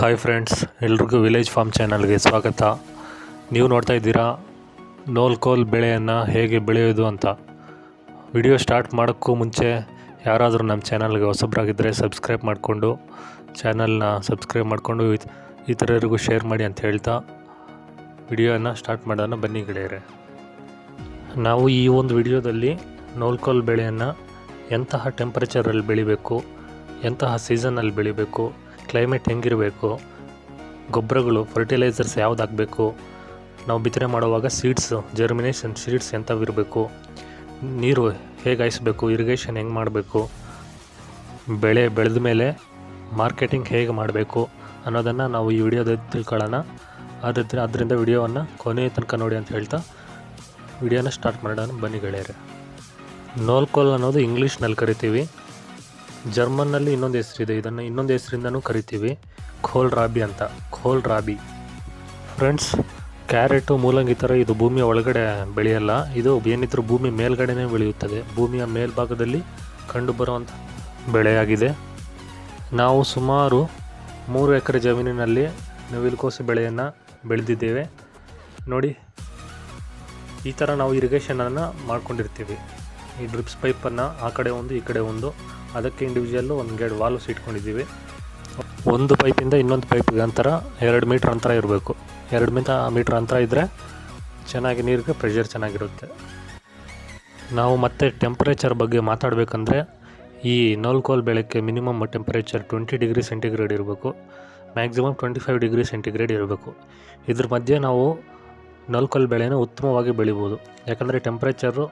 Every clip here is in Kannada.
ಹಾಯ್ ಫ್ರೆಂಡ್ಸ್ ಎಲ್ರಿಗೂ ವಿಲೇಜ್ ಫಾರ್ಮ್ ಚಾನಲ್ಗೆ ಸ್ವಾಗತ. ನೀವು ನೋಡ್ತಾ ಇದ್ದೀರಾ ನೋಲ್ಕೋಲ್ ಬೆಳೆಯನ್ನು ಹೇಗೆ ಬೆಳೆಯೋದು ಅಂತ. ವಿಡಿಯೋ ಸ್ಟಾರ್ಟ್ ಮಾಡೋಕ್ಕೂ ಮುಂಚೆ ಯಾರಾದರೂ ನಮ್ಮ ಚಾನಲ್ಗೆ ಹೊಸಬ್ರಾಗಿದ್ದರೆ ಸಬ್ಸ್ಕ್ರೈಬ್ ಮಾಡಿಕೊಂಡು ಚಾನಲ್ನ ಸಬ್ಸ್ಕ್ರೈಬ್ ಮಾಡಿಕೊಂಡು ಇತರರಿಗೂ ಶೇರ್ ಮಾಡಿ ಅಂತ ಹೇಳ್ತಾ ವಿಡಿಯೋನ ಸ್ಟಾರ್ಟ್ ಮಾಡೋಣ ಬನ್ನಿ ಗೆಳೆಯರೆ. ನಾವು ಈ ಒಂದು ವಿಡಿಯೋದಲ್ಲಿ ನೋಲ್ಕೋಲ್ ಬೆಳೆಯನ್ನು ಎಂತಹ ಟೆಂಪರೇಚರಲ್ಲಿ ಬೆಳಿಬೇಕು, ಎಂತಹ ಸೀಸನಲ್ಲಿ ಬೆಳಿಬೇಕು ಕ್ಲೈಮೇಟ್ ಹೆಂಗಿರಬೇಕು, ಗೊಬ್ಬರಗಳು ಫರ್ಟಿಲೈಸರ್ಸ್ ಯಾವ್ದು ಹಾಕಬೇಕು ನಾವು ಬಿತ್ತನೆ ಮಾಡುವಾಗ ಸೀಡ್ಸ್ ಜರ್ಮಿನೇಷನ್ ಸೀಡ್ಸ್ ಎಂಥವಿರಬೇಕು, ನೀರು ಹೇಗೆ ಹಾಯಿಸ್ಬೇಕು ಇರಿಗೇಷನ್ ಹೆಂಗೆ ಮಾಡಬೇಕು, ಬೆಳೆ ಬೆಳೆದ ಮೇಲೆ ಮಾರ್ಕೆಟಿಂಗ್ ಹೇಗೆ ಮಾಡಬೇಕು ಅನ್ನೋದನ್ನು ನಾವು ಈ ವಿಡಿಯೋದಲ್ಲಿ ತಿಳ್ಕೊಳ್ಳೋಣ. ಅದ್ರ ಅದರಿಂದ ವಿಡಿಯೋವನ್ನು ಕೊನೆಯ ತನಕ ನೋಡಿ ಅಂತ ಹೇಳ್ತಾ ವಿಡಿಯೋನ ಸ್ಟಾರ್ಟ್ ಮಾಡೋಣ ಬನ್ನಿ ಗೆಳೆಯರೆ. ನೋಲ್ಕೋಲ್ ಅನ್ನೋದು ಇಂಗ್ಲೀಷ್ನಲ್ಲಿ ಕರಿತೀವಿ. ಜರ್ಮನ್ನಲ್ಲಿ ಇನ್ನೊಂದು ಹೆಸರಿದೆ. ಇದನ್ನು ಇನ್ನೊಂದು ಹೆಸರಿಂದನೂ ಕರಿತೀವಿ. ಖೋಲ್ ರಾಬಿ ಅಂತ. ಖೋಲ್ ರಾಬಿ. ಫ್ರೆಂಡ್ಸ್, ಕ್ಯಾರೆಟು, ಮೂಲಂಗಿ ಥರ ಇದು ಭೂಮಿಯ ಒಳಗಡೆ ಬೆಳೆಯಲ್ಲ. ಇದು ಏನಿದ್ರೂ ಭೂಮಿ ಮೇಲ್ಗಡೆನೇ ಬೆಳೆಯುತ್ತದೆ. ಭೂಮಿಯ ಮೇಲ್ಭಾಗದಲ್ಲಿ ಕಂಡುಬರುವಂಥ ಬೆಳೆಯಾಗಿದೆ. ನಾವು ಸುಮಾರು ಮೂರು ಎಕರೆ ಜಮೀನಿನಲ್ಲಿ ನವಿಲುಕೋಸು ಬೆಳೆಯನ್ನು ಬೆಳೆದಿದ್ದೇವೆ. ನೋಡಿ, ಈ ಥರ ನಾವು ಇರಿಗೇಷನನ್ನು ಮಾಡ್ಕೊಂಡಿರ್ತೀವಿ. ಈ ಡ್ರಿಪ್ಸ್ ಪೈಪನ್ನು ಆ ಕಡೆ ಒಂದು, ಈ ಕಡೆ ಒಂದು. ಅದಕ್ಕೆ ಇಂಡಿವಿಜುವಲ್ಲು ಒಂದೆರಡು ವಾಲ್ವ್ಸ್ ಇಟ್ಕೊಂಡಿದ್ದೀವಿ. ಒಂದು ಪೈಪಿಂದ ಇನ್ನೊಂದು ಪೈಪಿಗೆ ಅಂತರ ಎರಡು ಮೀಟ್ರ್ ಅಂತರ ಇರಬೇಕು. ಎರಡು ಮೀಟ ಮೀಟ್ರ್ ಅಂತರ ಇದ್ದರೆ ಚೆನ್ನಾಗಿ ನೀರಿಗೆ ಪ್ರೆಷರ್ ಚೆನ್ನಾಗಿರುತ್ತೆ. ನಾವು ಮತ್ತೆ ಟೆಂಪ್ರೇಚರ್ ಬಗ್ಗೆ ಮಾತಾಡಬೇಕಂದ್ರೆ ಈ knolkhol ಬೆಳಕ್ಕೆ minimum temperature twenty degree centigrade ಇರಬೇಕು. Maximum twenty five degree centigrade ಇರಬೇಕು. ಇದ್ರ ಮಧ್ಯೆ ನಾವು ನೋಲ್ಕೋಲ್ ಬೆಳೆನ ಉತ್ತಮವಾಗಿ ಬೆಳಿಬೋದು. ಯಾಕಂದರೆ ಟೆಂಪ್ರೇಚರು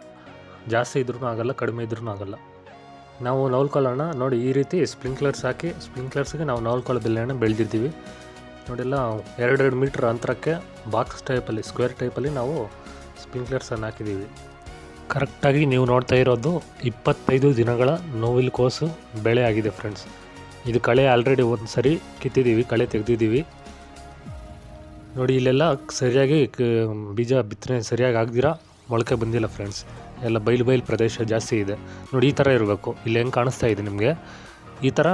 ಜಾಸ್ತಿ ಇದ್ರೂ ಆಗಲ್ಲ, ಕಡಿಮೆ ಇದ್ರೂ ಆಗಲ್ಲ. ನಾವು ನೌಲ್ಕೋಲನ್ನು ನೋಡಿ ಈ ರೀತಿ ಸ್ಪ್ರಿಂಕ್ಲರ್ಸ್ ಹಾಕಿ ಸ್ಪ್ರಿಂಕ್ಲರ್ಸ್ಗೆ ನಾವು ನೌಲ್ಕೋಲ್ ಬೆಲ್ಲೆಯನ್ನು ಬೆಳೆದಿರ್ತೀವಿ ನೋಡಿಲ್ಲ, ಎರಡೆರಡು ಮೀಟ್ರ್ ಅಂತರಕ್ಕೆ ಬಾಕ್ಸ್ ಟೈಪಲ್ಲಿ ಸ್ಕ್ವೇರ್ ಟೈಪಲ್ಲಿ ನಾವು ಸ್ಪ್ರಿಂಕ್ಲರ್ಸನ್ನು ಹಾಕಿದ್ದೀವಿ. ಕರೆಕ್ಟಾಗಿ ನೀವು ನೋಡ್ತಾ ಇರೋದು ಇಪ್ಪತ್ತೈದು ದಿನಗಳ ನೋವಿಲ್ ಕೋಸು ಬೆಳೆ ಆಗಿದೆ ಫ್ರೆಂಡ್ಸ್ ಇದು ಕಳೆ ಆಲ್ರೆಡಿ ಒಂದು ಸರಿ ಕಿತ್ತಿದ್ದೀವಿ, ಕಳೆ ತೆಗೆದಿದ್ದೀವಿ. ನೋಡಿ, ಇಲ್ಲೆಲ್ಲ ಸರಿಯಾಗಿ ಬೀಜ ಬಿತ್ತನೆ ಸರಿಯಾಗಿ ಆಗದಿರ? ಮೊಳಕೆ ಬಂದಿಲ್ಲ ಫ್ರೆಂಡ್ಸ್ ಎಲ್ಲ ಬಯಲು ಬಯಲು ಪ್ರದೇಶ ಜಾಸ್ತಿ ಇದೆ. ನೋಡಿ, ಈ ಥರ ಇರಬೇಕು. ಇಲ್ಲಿ ಹೆಂಗೆ ಕಾಣಿಸ್ತಾ ಇದೆ ನಿಮಗೆ? ಈ ಥರ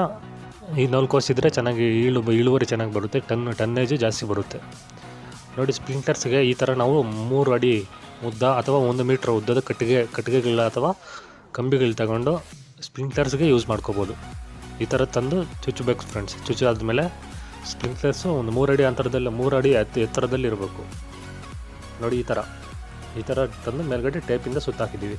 ಈ ನೋಲ್ಕೋಸಿದ್ರೆ ಚೆನ್ನಾಗಿ ಇಳು ಇಳುವರಿ ಚೆನ್ನಾಗಿ ಬರುತ್ತೆ. ಟನ್, ಟನ್ನೇಜು ಜಾಸ್ತಿ ಬರುತ್ತೆ. ನೋಡಿ ಸ್ಪ್ರಿಂಕ್ಲರ್ಸ್ಗೆ ಈ ಥರ ನಾವು ಮೂರು ಅಡಿ ಉದ್ದ ಅಥವಾ ಒಂದು ಮೀಟ್ರ್ ಉದ್ದದ ಕಟ್ಟಿಗೆ, ಕಟ್ಟಿಗೆಗಳ ಅಥವಾ ಕಂಬಿಗಳು ತಗೊಂಡು ಸ್ಪ್ರಿಂಕ್ಲರ್ಸ್ಗೆ ಯೂಸ್ ಮಾಡ್ಕೋಬೋದು. ಈ ಥರ ತಂದು ಚುಚ್ಚಬೇಕು ಫ್ರೆಂಡ್ಸ್ ಚುಚ್ಚಾದ್ಮೇಲೆ ಸ್ಪ್ರಿಂಕ್ಲರ್ಸು ಒಂದು ಮೂರು ಅಡಿ ಅಂತರದಲ್ಲಿ, ಮೂರು ಅಡಿ ಎತ್ತ ಎತ್ತರದಲ್ಲಿ ಇರಬೇಕು. ನೋಡಿ, ಈ ಥರ ಈ ಥರ ತಂದು ಮೇಲ್ಗಡೆ ಟೇಪಿಂದ ಸುತ್ತಾಕಿದ್ದೀವಿ.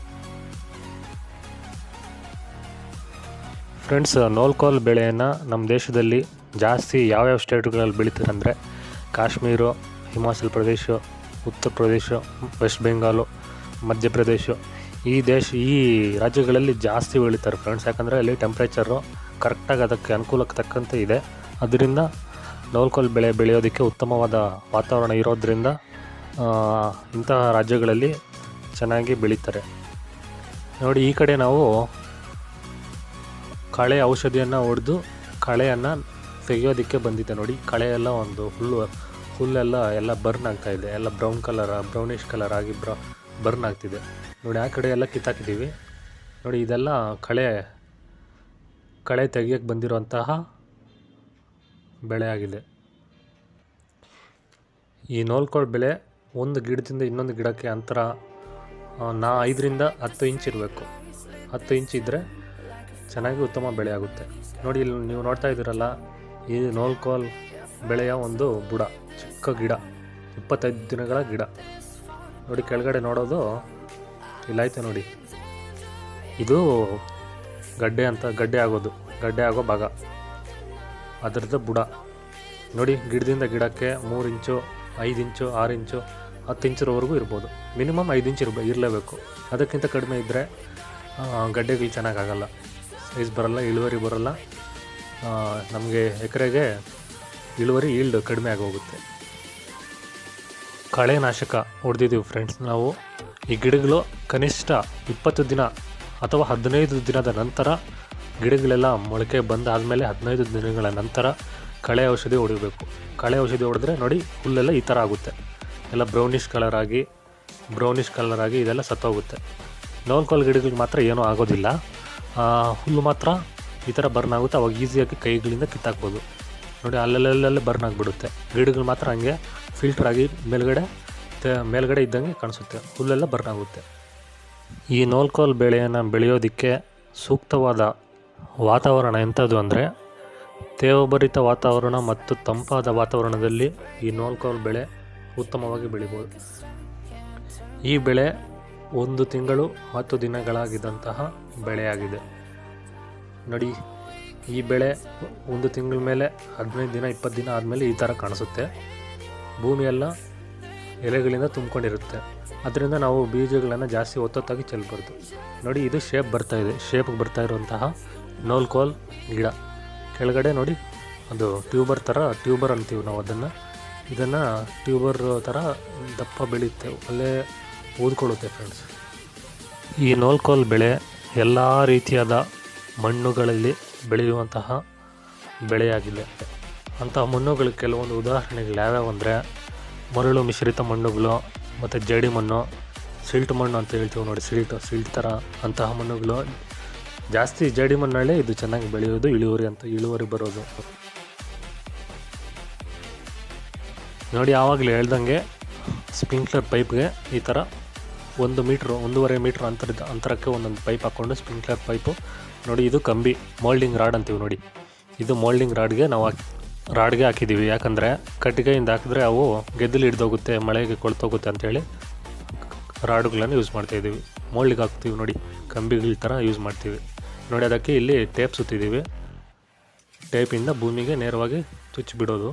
ಫ್ರೆಂಡ್ಸ್ ನೋಲ್ಕೋಲ್ ಬೆಳೆಯನ್ನು ನಮ್ಮ ದೇಶದಲ್ಲಿ ಜಾಸ್ತಿ ಯಾವ್ಯಾವ ಸ್ಟೇಟ್ಗಳಲ್ಲಿ ಬೆಳೀತಾರೆ ಅಂದರೆ ಕಾಶ್ಮೀರ, ಹಿಮಾಚಲ್ ಪ್ರದೇಶ, ಉತ್ತರ ಪ್ರದೇಶ ವೆಸ್ಟ್ ಬೆಂಗಾಲು ಮಧ್ಯಪ್ರದೇಶ ಈ ದೇಶ, ಈ ರಾಜ್ಯಗಳಲ್ಲಿ ಜಾಸ್ತಿ ಬೆಳೀತಾರೆ ಫ್ರೆಂಡ್ಸ್ ಯಾಕಂದರೆ ಅಲ್ಲಿ ಟೆಂಪ್ರೇಚರು ಕರೆಕ್ಟಾಗಿ ಅದಕ್ಕೆ ಅನುಕೂಲಕ್ಕೆ ತಕ್ಕಂತೆ ಇದೆ. ಅದರಿಂದ ನೋಲ್ಕೋಲ್ ಬೆಳೆ ಬೆಳೆಯೋದಕ್ಕೆ ಉತ್ತಮವಾದ ವಾತಾವರಣ ಇರೋದ್ರಿಂದ ಇಂತಹ ರಾಜ್ಯಗಳಲ್ಲಿ ಚೆನ್ನಾಗಿ ಬೆಳೀತಾರೆ. ನೋಡಿ, ಈ ಕಡೆ ನಾವು ಕಳೆ ಔಷಧಿಯನ್ನು ಹೊಡೆದು ಕಳೆಯನ್ನು ತೆಗೆಯೋದಕ್ಕೆ ಬಂದಿದೆ. ನೋಡಿ ಕಳೆ ಎಲ್ಲ ಒಂದು ಹುಲ್ಲು, ಹುಲ್ಲೆಲ್ಲ ಎಲ್ಲ ಬರ್ನ್ ಆಗ್ತಾ ಇದೆ. ಎಲ್ಲ ಬ್ರೌನ್ ಕಲರ್ ಬ್ರೌನಿಷ್ ಕಲರ್ ಆಗಿ ಬ್ರ ಬರ್ನ್ ಆಗ್ತಿದೆ. ನೋಡಿ, ಆ ಕಡೆ ಎಲ್ಲ ಕಿತ್ತಾಕಿದ್ದೀವಿ. ನೋಡಿ, ಇದೆಲ್ಲ ಕಳೆ ಕಳೆ ತೆಗಿಯೋಕ್ಕೆ ಬಂದಿರುವಂತಹ ಬೆಳೆ ಆಗಿದೆ. ಈ ನೋಲ್ಕೋಳ್ ಬೆಳೆ ಒಂದು ಗಿಡದಿಂದ ಇನ್ನೊಂದು ಗಿಡಕ್ಕೆ ಅಂತರ ನಾ ಐದರಿಂದ ಹತ್ತು ಇಂಚ್ ಇರಬೇಕು. ಹತ್ತು ಇಂಚ್ ಇದ್ದರೆ ಚೆನ್ನಾಗಿ ಉತ್ತಮ ಬೆಳೆ ಆಗುತ್ತೆ. ನೋಡಿ, ಇಲ್ಲಿ ನೀವು ನೋಡ್ತಾ ಇದ್ದೀರಲ್ಲ, ಈ ನೋಲ್ಕೋಲ್ ಬೆಳೆಯ ಒಂದು ಬುಡ, ಚಿಕ್ಕ ಗಿಡ, ಇಪ್ಪತ್ತೈದು ದಿನಗಳ ಗಿಡ. ನೋಡಿ, ಕೆಳಗಡೆ ನೋಡೋದು ಇಲ್ಲಾಯ್ತು ನೋಡಿ. ಇದು ಗಡ್ಡೆ ಅಂತ, ಗಡ್ಡೆ ಆಗೋದು, ಗಡ್ಡೆ ಆಗೋ ಭಾಗ. ಅದರದ್ದು ಬುಡ. ನೋಡಿ, ಗಿಡದಿಂದ ಗಿಡಕ್ಕೆ ಮೂರು ಇಂಚು, ಐದು ಇಂಚು, ಆರು ಇಂಚು ಹತ್ತು ಇಂಚರವರೆಗೂ ಇರ್ಬೋದು. ಮಿನಿಮಮ್ ಐದು ಇಂಚ್ ಇರ್ಬ, ಇರಲೇಬೇಕು. ಅದಕ್ಕಿಂತ ಕಡಿಮೆ ಇದ್ದರೆ ಗಡ್ಡೆಗಳು ಚೆನ್ನಾಗಾಗಲ್ಲ. ಸೈಜ್ ಬರಲ್ಲ, ಇಳುವರಿ ಬರಲ್ಲ. ನಮಗೆ ಎಕರೆಗೆ ಇಳುವರಿ ಈಲ್ಡ್ ಕಡಿಮೆ ಆಗೋಗುತ್ತೆ. ಕಳೆನಾಶಕ ಹೊಡೆದಿದ್ದೀವಿ ಫ್ರೆಂಡ್ಸ್ ನಾವು. ಈ ಗಿಡಗಳು ಕನಿಷ್ಠ ಇಪ್ಪತ್ತು ದಿನ ಅಥವಾ ಹದಿನೈದು ದಿನದ ನಂತರ ಗಿಡಗಳೆಲ್ಲ ಮೊಳಕೆ ಬಂದಾದಮೇಲೆ ಹದಿನೈದು ದಿನಗಳ ನಂತರ ಕಳೆ ಔಷಧಿ ಹೊಡಿಬೇಕು. ಕಳೆ ಔಷಧಿ ಹೊಡೆದ್ರೆ ನೋಡಿ ಹುಲ್ಲೆಲ್ಲ ಈ ಥರ ಆಗುತ್ತೆ. ಎಲ್ಲ ಬ್ರೌನಿಷ್ ಕಲರ್ ಆಗಿ ಬ್ರೌನಿಷ್ ಕಲರ್ ಆಗಿ ಇದೆಲ್ಲ ಸತ್ತೋಗುತ್ತೆ. ನೋಲ್ಕೋಲ್ ಗಿಡಗಳಿಗೆ ಮಾತ್ರ ಏನೂ ಆಗೋದಿಲ್ಲ. ಹುಲ್ಲು ಮಾತ್ರ ಈ ಥರ ಬರ್ನ್ ಆಗುತ್ತೆ, ಅವಾಗ ಈಸಿಯಾಗಿ ಕೈಗಳಿಂದ ಕಿತ್ತಾಕ್ಬೋದು. ನೋಡಿ ಅಲ್ಲಲ್ಲಲ್ಲೇ ಬರ್ನ್ ಆಗಿಬಿಡುತ್ತೆ. ಗಿಡಗಳು ಮಾತ್ರ ಹಂಗೆ ಫಿಲ್ಟರ್ ಆಗಿ ಮೇಲುಗಡೆ ಮೇಲ್ಗಡೆ ಇದ್ದಂಗೆ ಕಾಣಿಸುತ್ತೆ. ಹುಲ್ಲೆಲ್ಲ ಬರ್ನ್ ಆಗುತ್ತೆ. ಈ ನೋಲ್ಕೋಲ್ ಬೆಳೆಯನ್ನು ಬೆಳೆಯೋದಕ್ಕೆ ಸೂಕ್ತವಾದ ವಾತಾವರಣ ಎಂಥದ್ದು ಅಂದರೆ, ತೇವಭರಿತ ವಾತಾವರಣ ಮತ್ತು ತಂಪಾದ ವಾತಾವರಣದಲ್ಲಿ ಈ ನೋಲ್ಕೋಲ್ ಬೆಳೆ ಉತ್ತಮವಾಗಿ ಬೆಳಿಬೋದು. ಈ ಬೆಳೆ ಒಂದು ತಿಂಗಳು ಹತ್ತು ದಿನಗಳಾಗಿದ್ದಂತಹ ಬೆಳೆಯಾಗಿದೆ. ನೋಡಿ, ಈ ಬೆಳೆ ಒಂದು ತಿಂಗಳ ಮೇಲೆ ಹದಿನೈದು ದಿನ, ಇಪ್ಪತ್ತು ದಿನ ಆದಮೇಲೆ ಈ ಥರ ಕಾಣಿಸುತ್ತೆ. ಭೂಮಿಯೆಲ್ಲ ಎಲೆಗಳಿಂದ ತುಂಬಿಕೊಂಡಿರುತ್ತೆ. ಅದರಿಂದ ನಾವು ಬೀಜಗಳನ್ನು ಜಾಸ್ತಿ ಒತ್ತೊತ್ತಾಗಿ ಚೆಲ್ಬಾರ್ದು. ನೋಡಿ, ಇದು ಶೇಪ್ ಬರ್ತಾ ಇದೆ. ಶೇಪ್ಗೆ ಬರ್ತಾ ಇರುವಂತಹ ನೋಲ್ಕೋಲ್ ಗಿಡ. ಕೆಳಗಡೆ ನೋಡಿ, ಅದು ಟ್ಯೂಬರ್ ಥರ ಟ್ಯೂಬರ್ ಅಂತೀವಿ ನಾವು ಅದನ್ನು. ಇದನ್ನು ಟ್ಯೂಬರ್ ಥರ ದಪ್ಪ ಬೆಳೆಯುತ್ತೆ. ಒಳ್ಳೆ ಊದ್ಕೊಳ್ಳುತ್ತೆ ಫ್ರೆಂಡ್ಸ್ ಈ ನೋಲ್ಕೋಲ್ ಬೆಳೆ ಎಲ್ಲ ರೀತಿಯಾದ ಮಣ್ಣುಗಳಲ್ಲಿ ಬೆಳೆಯುವಂತಹ ಬೆಳೆಯಾಗಿದೆ. ಅಂತಹ ಮಣ್ಣುಗಳು ಕೆಲವೊಂದು ಉದಾಹರಣೆಗಳು ಯಾವ್ಯಾವು ಅಂದರೆ ಮರಳು ಮಿಶ್ರಿತ ಮಣ್ಣುಗಳು ಮತ್ತು ಜೇಡಿ ಮಣ್ಣು, ಸಿಲ್ಟ್ ಮಣ್ಣು ಅಂತ ಹೇಳ್ತೀವಿ ನೋಡಿ, ಸಿಲ್ಟ್ ಸಿಲ್ಟ್ ಥರ ಅಂತಹ ಮಣ್ಣುಗಳು ಜಾಸ್ತಿ ಜೇಡಿ ಮಣ್ಣಲ್ಲೇ ಇದು ಚೆನ್ನಾಗಿ ಬೆಳೆಯೋದು, ಇಳುವರಿ ಅಂತ, ಇಳುವರಿ ಬರೋದು. ನೋಡಿ, ಆವಾಗಲೇ ಹೇಳ್ದಂಗೆ ಸ್ಪ್ರಿಂಕ್ಲರ್ ಪೈಪ್ಗೆ ಈ ಥರ ಒಂದು ಮೀಟ್ರು, ಒಂದೂವರೆ ಮೀಟ್ರ್ ಅಂತರದ, ಅಂತರಕ್ಕೆ ಒಂದೊಂದು ಪೈಪ್ ಹಾಕ್ಕೊಂಡು ಸ್ಪ್ರಿಂಕ್ಲರ್ ಪೈಪು. ನೋಡಿ, ಇದು ಕಂಬಿ, ಮೋಲ್ಡಿಂಗ್ ರಾಡ್ ಅಂತೀವಿ ನೋಡಿ. ಇದು ಮೋಲ್ಡಿಂಗ್ ರಾಡ್ಗೆ ನಾವು ಹಾಕಿ, ರಾಡ್ಗೆ ಹಾಕಿದ್ದೀವಿ. ಯಾಕಂದರೆ ಕಟ್ಟಿಗೆಯಿಂದ ಹಾಕಿದ್ರೆ ಅವು ಗೆದ್ದಲು ಹಿಡ್ದೋಗುತ್ತೆ, ಮಳೆಗೆ ಕೊಳ್ತೋಗುತ್ತೆ ಅಂತೇಳಿ ರಾಡುಗಳನ್ನು ಯೂಸ್ ಮಾಡ್ತಾಯಿದ್ದೀವಿ ಮೋಲ್ಡಿಗೆ ಹಾಕ್ತೀವಿ ನೋಡಿ, ಕಂಬಿಗಳ ಥರ ಯೂಸ್ ಮಾಡ್ತೀವಿ. ನೋಡಿ, ಅದಕ್ಕೆ ಇಲ್ಲಿ ಟೇಪ್ ಸುತ್ತಿದ್ದೀವಿ. ಟೇಪಿಂದ ಭೂಮಿಗೆ ನೇರವಾಗಿ ಚುಚ್ಚಿ ಬಿಡೋದು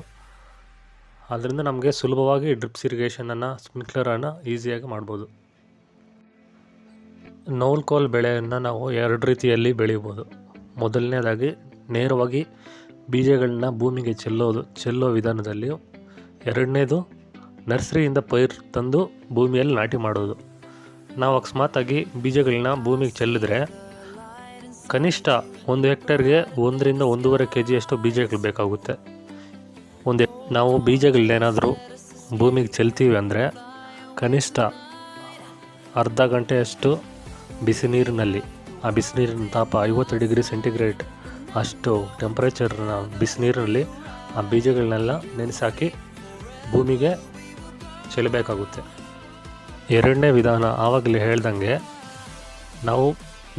ಅದರಿಂದ ನಮಗೆ ಸುಲಭವಾಗಿ ಡ್ರಿಪ್ಸ್ ಇರಿಗೇಷನನ್ನು ಸ್ಪ್ರಿಂಕ್ಲರನ್ನು ಈಸಿಯಾಗಿ ಮಾಡ್ಬೋದು. ನೋಲ್ಕೋಲ್ ಬೆಳೆಯನ್ನು ನಾವು ಎರಡು ರೀತಿಯಲ್ಲಿ ಬೆಳೆಯಬೋದು ಮೊದಲನೇದಾಗಿ ನೇರವಾಗಿ ಬೀಜಗಳನ್ನ ಭೂಮಿಗೆ ಚೆಲ್ಲೋದು, ಚೆಲ್ಲೋ ವಿಧಾನದಲ್ಲಿ ಎರಡನೇದು ನರ್ಸರಿಯಿಂದ ಪೈರ್ ತಂದು ಭೂಮಿಯಲ್ಲಿ ನಾಟಿ ಮಾಡೋದು. ನಾವು ಅಕಸ್ಮಾತಾಗಿ ಬೀಜಗಳನ್ನ ಭೂಮಿಗೆ ಚೆಲ್ಲಿದ್ರೆ ಕನಿಷ್ಠ ಒಂದು ಹೆಕ್ಟರ್ಗೆ ಒಂದರಿಂದ ಒಂದೂವರೆ ಕೆ ಜಿಯಷ್ಟು ಬೀಜಗಳು ಬೇಕಾಗುತ್ತೆ. ಒಂದು ನಾವು ಬೀಜಗಳನ್ನೇನಾದರೂ ಭೂಮಿಗೆ ಚೆಲ್ತೀವಿ ಅಂದರೆ ಕನಿಷ್ಠ ಅರ್ಧ ಗಂಟೆಯಷ್ಟು ಬಿಸಿ ನೀರಿನಲ್ಲಿ. ಆ ಬಿಸಿನೀರಿನ ತಾಪ ಐವತ್ತು ಡಿಗ್ರಿ ಸೆಂಟಿಗ್ರೇಡ್ ಅಷ್ಟು ಟೆಂಪ್ರೇಚರ್ನ ಬಿಸಿನೀರಿನಲ್ಲಿ ಆ ಬೀಜಗಳನ್ನೆಲ್ಲ ನೆನೆಸಾಕಿ ಭೂಮಿಗೆ ಚೆಲ್ಲಬೇಕಾಗುತ್ತೆ. ಎರಡನೇ ವಿಧಾನ ಆವಾಗಲೇ ಹೇಳ್ದಂಗೆ ನಾವು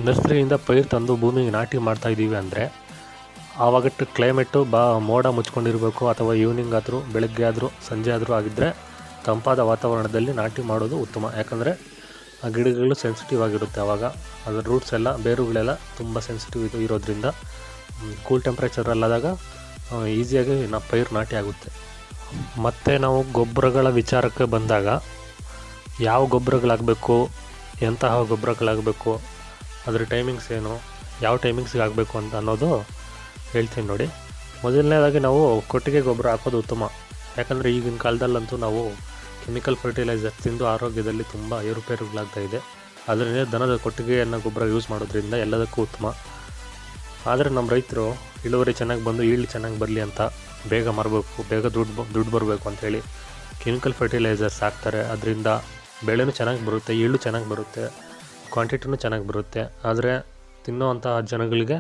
ನರ್ಸರಿಯಿಂದ ಪೈರು ತಂದು ಭೂಮಿಗೆ ನಾಟಿ ಮಾಡ್ತಾ ಇದ್ದೀವಿ ಅಂದರೆ ಆವಾಗಟ್ಟು ಕ್ಲೈಮೇಟು ಬಾ ಮೋಡ ಮುಚ್ಕೊಂಡಿರಬೇಕು ಅಥವಾ ಈವ್ನಿಂಗ್ ಆದರೂ, ಬೆಳಗ್ಗೆ ಆದರೂ, ಸಂಜೆ ಆದರೂ ಆಗಿದ್ದರೆ ತಂಪಾದ ವಾತಾವರಣದಲ್ಲಿ ನಾಟಿ ಮಾಡೋದು ಉತ್ತಮ. ಯಾಕಂದರೆ ಆ ಗಿಡಗಳು ಸೆನ್ಸಿಟಿವ್ ಆಗಿರುತ್ತೆ ಆವಾಗ ಅದರ ರೂಟ್ಸ್ ಎಲ್ಲ, ಬೇರುಗಳೆಲ್ಲ ತುಂಬ ಸೆನ್ಸಿಟಿವ್ ಇದು ಇರೋದ್ರಿಂದ ಕೂಲ್ ಟೆಂಪ್ರೇಚರಲ್ಲಾದಾಗ ಈಸಿಯಾಗಿ ನಾ, ಪೈರು ನಾಟಿ ಆಗುತ್ತೆ. ಮತ್ತು ನಾವು ಗೊಬ್ಬರಗಳ ವಿಚಾರಕ್ಕೆ ಬಂದಾಗ, ಯಾವ ಗೊಬ್ಬರಗಳಾಗಬೇಕು, ಎಂತಹ ಗೊಬ್ಬರಗಳಾಗಬೇಕು, ಅದ್ರ ಟೈಮಿಂಗ್ಸ್ ಏನು, ಯಾವ ಟೈಮಿಂಗ್ಸ್ಗೆ ಆಗಬೇಕು ಅಂತ ಅನ್ನೋದು ಹೇಳ್ತೀನಿ ನೋಡಿ. ಮೊದಲನೇದಾಗಿ ನಾವು ಕೊಟ್ಟಿಗೆ ಗೊಬ್ಬರ ಹಾಕೋದು ಉತ್ತಮ. ಯಾಕಂದರೆ ಈಗಿನ ಕಾಲದಲ್ಲಂತೂ ನಾವು ಕೆಮಿಕಲ್ ಫರ್ಟಿಲೈಸರ್ ತಿಂದು ಆರೋಗ್ಯದಲ್ಲಿ ತುಂಬ ಏರುಪೇರುಗಳಾಗ್ತಾ ಇದೆ. ಅದರಿಂದ ದನದ ಕೊಟ್ಟಿಗೆಯನ್ನು ಗೊಬ್ಬರ ಯೂಸ್ ಮಾಡೋದ್ರಿಂದ ಎಲ್ಲದಕ್ಕೂ ಉತ್ತಮ. ಆದರೆ ನಮ್ಮ ರೈತರು, ಇಳುವರಿ ಚೆನ್ನಾಗಿ ಬಂದು ಈಳು ಚೆನ್ನಾಗಿ ಬರಲಿ ಅಂತ ಬೇಗ ಮಾರಬೇಕು, ಬೇಗ ದುಡ್ಡು ದುಡ್ಡು ಬರಬೇಕು ಅಂಥೇಳಿ ಕೆಮಿಕಲ್ ಫರ್ಟಿಲೈಸರ್ಸ್ ಹಾಕ್ತಾರೆ. ಅದರಿಂದ ಬೆಳೆನೂ ಚೆನ್ನಾಗಿ ಬರುತ್ತೆ ಈಳು ಚೆನ್ನಾಗಿ ಬರುತ್ತೆ ಕ್ವಾಂಟಿಟಿನೂ ಚೆನ್ನಾಗಿ ಬರುತ್ತೆ. ಆದರೆ ತಿನ್ನೋವಂತಹ ಜನಗಳಿಗೆ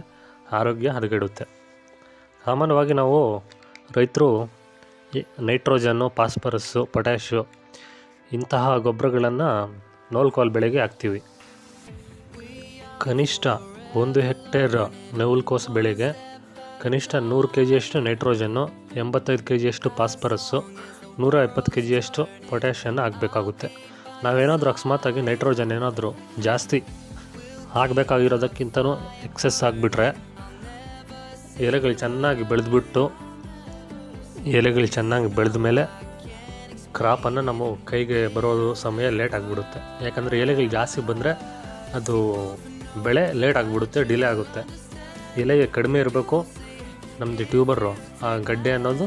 ಆರೋಗ್ಯ ಹದಗೆಡುತ್ತೆ. ಸಾಮಾನ್ಯವಾಗಿ ನಾವು ರೈತರು ನೈಟ್ರೋಜನ್ನು ಪಾಸ್ಪರಸ್ಸು ಪೊಟ್ಯಾಷು ಇಂತಹ ಗೊಬ್ಬರಗಳನ್ನು ನೋಲ್ಕೋಲ್ ಬೆಳೆಗೆ ಹಾಕ್ತೀವಿ. ಕನಿಷ್ಠ ಒಂದು ಹೆಕ್ಟೇರ್ ನೌಲ್ಕೋಸ್ ಬೆಳೆಗೆ ಕನಿಷ್ಠ ನೂರು ಕೆ ಜಿಯಷ್ಟು ನೈಟ್ರೋಜನ್ನು, ಎಂಬತ್ತೈದು ಕೆ ಜಿಯಷ್ಟು ಪಾಸ್ಪರಸ್ಸು ನೂರ ಎಪ್ಪತ್ತು ಕೆ ಜಿಯಷ್ಟು ಪೊಟ್ಯಾಷನ್ನು ಹಾಕಬೇಕಾಗುತ್ತೆ. ನಾವೇನಾದರೂ ಅಕಸ್ಮಾತಾಗಿ ನೈಟ್ರೋಜನ್ ಏನಾದರೂ ಜಾಸ್ತಿ ಹಾಕಬೇಕಾಗಿರೋದಕ್ಕಿಂತನೂ ಎಕ್ಸೆಸ್ ಆಗಿಬಿಟ್ರೆ ಎಲೆಗಳು ಚೆನ್ನಾಗಿ ಬೆಳೆದ್ಬಿಟ್ಟು ಎಲೆಗಳು ಚೆನ್ನಾಗಿ ಬೆಳೆದ ಮೇಲೆ ಕ್ರಾಪನ್ನು ನಮ್ಮ ಕೈಗೆ ಬರೋದು ಸಮಯ ಲೇಟ್ ಆಗಿಬಿಡುತ್ತೆ. ಯಾಕಂದರೆ ಎಲೆಗಳು ಜಾಸ್ತಿ ಬಂದರೆ ಅದು ಬೆಳೆ ಲೇಟ್ ಆಗಿಬಿಡುತ್ತೆ, ಡಿಲೇ ಆಗುತ್ತೆ. ಎಲೆಗೆ ಕಡಿಮೆ ಇರಬೇಕು ನಮ್ಮದು ಟ್ಯೂಬರು, ಆ ಗಡ್ಡೆ ಅನ್ನೋದು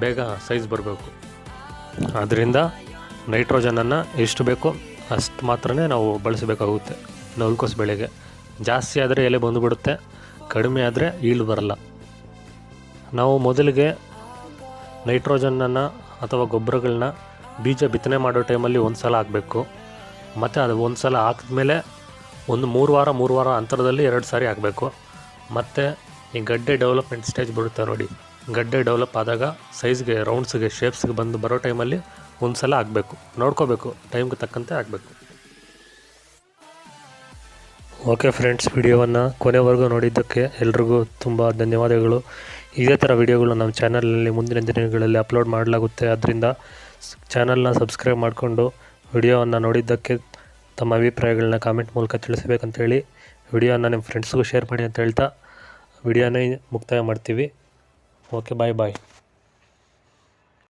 ಬೇಗ ಸೈಜ್ ಬರಬೇಕು. ಆದ್ದರಿಂದ ನೈಟ್ರೋಜನನ್ನು ಎಷ್ಟು ಬೇಕೋ ಅಷ್ಟು ಮಾತ್ರ ನಾವು ಬಳಸಬೇಕಾಗುತ್ತೆ. ನೌಲ್ಕೋಸ್ ಬೆಳೆಗೆ. ಜಾಸ್ತಿ ಆದರೆ ಎಲೆ ಬಂದುಬಿಡುತ್ತೆ, ಕಡಿಮೆ ಆದರೆ ಈಳು ಬರಲ್ಲ. ನಾವು ಮೊದಲಿಗೆ ನೈಟ್ರೋಜನ್ನನ್ನು ಅಥವಾ ಗೊಬ್ಬರಗಳನ್ನ ಬೀಜ ಬಿತ್ತನೆ ಮಾಡೋ ಟೈಮಲ್ಲಿ ಒಂದು ಸಲ ಹಾಕಬೇಕು. ಮತ್ತು ಅದು ಒಂದು ಸಲ ಹಾಕಿದ್ಮೇಲೆ ಒಂದು ಮೂರು ವಾರ ಮೂರು ವಾರ ಅಂತರದಲ್ಲಿ ಎರಡು ಸಾರಿ ಹಾಕಬೇಕು. ಮತ್ತು ಈ ಗಡ್ಡೆ ಡೆವಲಪ್ಮೆಂಟ್ ಸ್ಟೇಜ್ ಬರುತ್ತೆ ನೋಡಿ. ಗಡ್ಡೆ ಡೆವಲಪ್ ಆದಾಗ ಸೈಜ್ಗೆ, ರೌಂಡ್ಸ್ಗೆ, ಶೇಪ್ಸ್ಗೆ ಬಂದು ಬರೋ ಟೈಮಲ್ಲಿ ಒಂದು ಸಲ ಆಗಬೇಕು ನೋಡ್ಕೋಬೇಕು, ಟೈಮ್ಗೆ ತಕ್ಕಂತೆ ಆಗಬೇಕು ಓಕೆ ಫ್ರೆಂಡ್ಸ್, ವಿಡಿಯೋವನ್ನು ಕೊನೆವರೆಗೂ ನೋಡಿದ್ದಕ್ಕೆ ಎಲ್ರಿಗೂ ತುಂಬ ಧನ್ಯವಾದಗಳು. ಇದೇ ಥರ ವಿಡಿಯೋಗಳು ನಮ್ಮ ಚಾನಲ್ನಲ್ಲಿ ಮುಂದಿನ ದಿನಗಳಲ್ಲಿ ಅಪ್ಲೋಡ್ ಮಾಡಲಾಗುತ್ತೆ. ಆದ್ದರಿಂದ ಚಾನಲ್ನ ಸಬ್ಸ್ಕ್ರೈಬ್ ಮಾಡಿಕೊಂಡು ವಿಡಿಯೋವನ್ನು ನೋಡಿದ್ದಕ್ಕೆ ತಮ್ಮ ಅಭಿಪ್ರಾಯಗಳನ್ನ ಕಾಮೆಂಟ್ ಮೂಲಕ ತಿಳಿಸಬೇಕಂತೇಳಿ ವಿಡಿಯೋನ ನಿಮ್ಮ ಫ್ರೆಂಡ್ಸ್ಗೂ ಶೇರ್ ಮಾಡಿ ಅಂತ ಹೇಳ್ತಾ ವಿಡಿಯೋನೇ ಮುಕ್ತಾಯ ಮಾಡ್ತೀವಿ. Okay, bye bye.